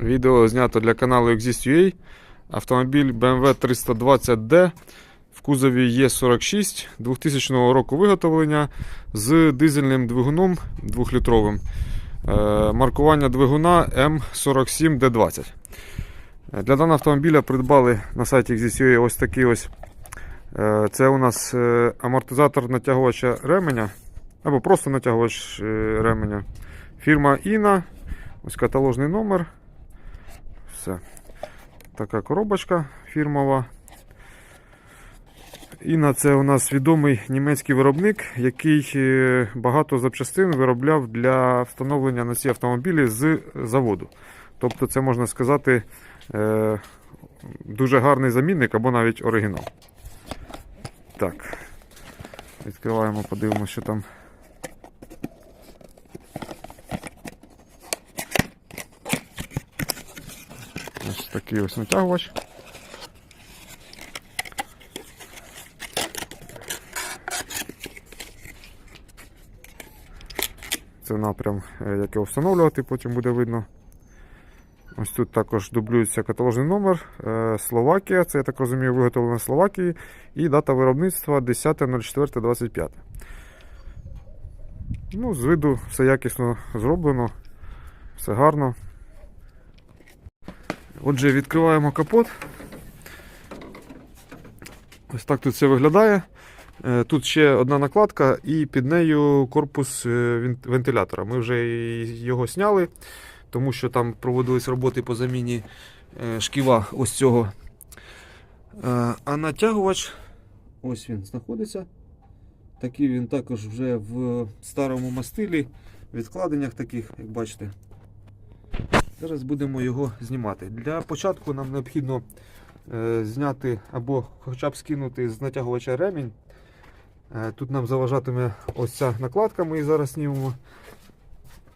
Відео знято для каналу Exist.ua. Автомобіль BMW 320D в кузові Е46 2000 року виготовлення з дизельним двигуном 2-літровим. Е, Маркування двигуна М47D20. Е, Для даного автомобіля придбали на сайті Exist.ua ось такий ось. е, Це у нас амортизатор натягувача ременя або просто натягувач ременя. Фірма Іна. Ось каталожний номер. Все. Така коробочка фірмова. Іна це у нас відомий німецький виробник, який е, багато запчастин виробляв для встановлення на ці автомобілі з заводу. Тобто, це можна сказати е, дуже гарний замінник або навіть оригінал. Так. Відкриваємо, подивимося, що там. Ось такий ось натягувач. Це напрям, е, як його встановлювати, потім буде видно. Ось тут також дублюється каталожний номер. Е, Словакія, це я так розумію, виготовлено в Словакії. І дата виробництва 10.04.25. Ну, з виду все якісно зроблено, все гарно. Отже, відкриваємо капот. Ось так тут все виглядає. Е, Тут ще одна накладка, і під нею корпус е, вентилятора. Ми вже його зняли, тому що там проводились роботи по заміні е, шківа ось цього. А натягувач, ось він знаходиться. Такий він також вже в старому мастилі, відкладеннях таких, як бачите. Зараз будемо його знімати. Для початку нам необхідно е, зняти або хоча б скинути з натягувача ремінь. Е, тут нам заважатиме ось ця накладка, ми її зараз знімемо.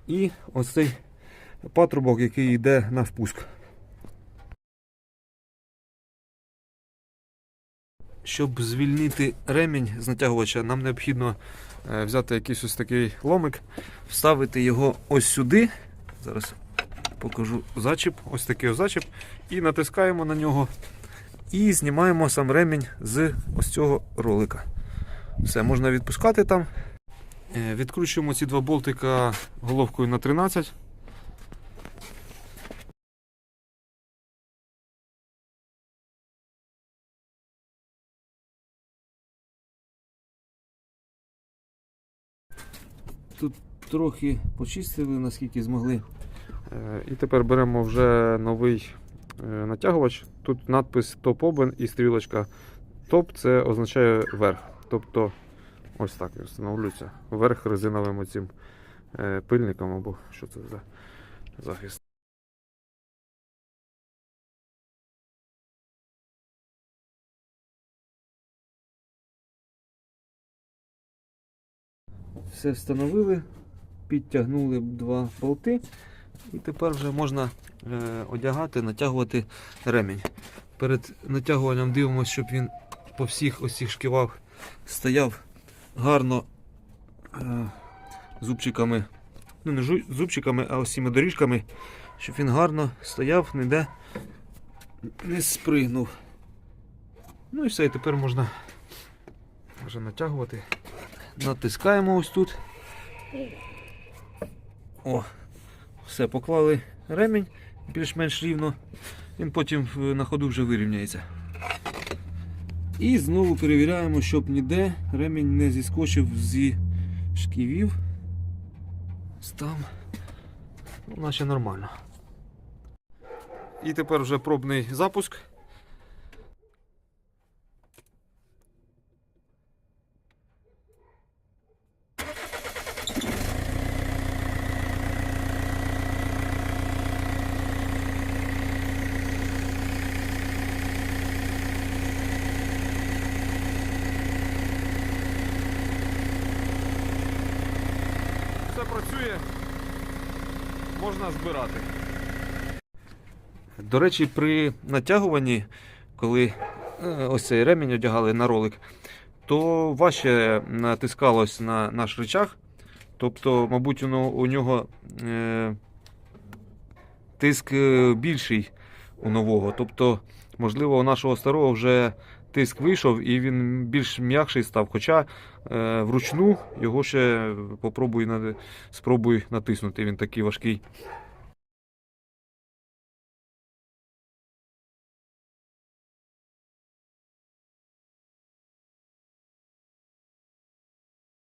І ось цей патрубок, який йде на впуск. Щоб звільнити ремінь з натягувача, нам необхідно е, взяти якийсь ось такий ломик, вставити його ось сюди. Зараз покажу зачіп, ось такий зачіп, і натискаємо на нього. І знімаємо сам ремінь з ось цього ролика. Все, можна відпускати там. Е, Відкручуємо ці два болтика головкою на 13. Тут трохи почистили, наскільки змогли. І тепер беремо вже новий е, натягувач. Тут надпис топ обен і стрілочка. Топ це означає верх. Тобто ось так він встановлюється. Верх резиновим оцим е, пильником або що це за захист. Все встановили, підтягнули два болти. І тепер вже можна е, одягати, натягувати ремінь. Перед натягуванням дивимося, щоб він по всіх ось шківах стояв гарно е, зубчиками, ну не зубчиками, а ось цими доріжками, щоб він гарно стояв, ніде не спригнув. Ну і все, і тепер можна вже натягувати. Натискаємо ось тут. О, все, поклали ремінь більш-менш рівно. Він потім е, на ходу вже вирівняється. І знову перевіряємо, щоб ніде ремінь не зіскочив зі шківів. Став. Ну, наче нормально. І тепер вже пробний запуск. Все працює, можна збирати. До речі, при натягуванні, коли е, ось цей ремінь одягали на ролик, то важче натискалось на наш речах. Тобто, мабуть, у нього е, тиск е, більший у нового. Тобто, можливо, у нашого старого вже тиск вийшов і він більш м'якший став. Хоча е, вручну його ще попробуй, спробуй натиснути. Він такий важкий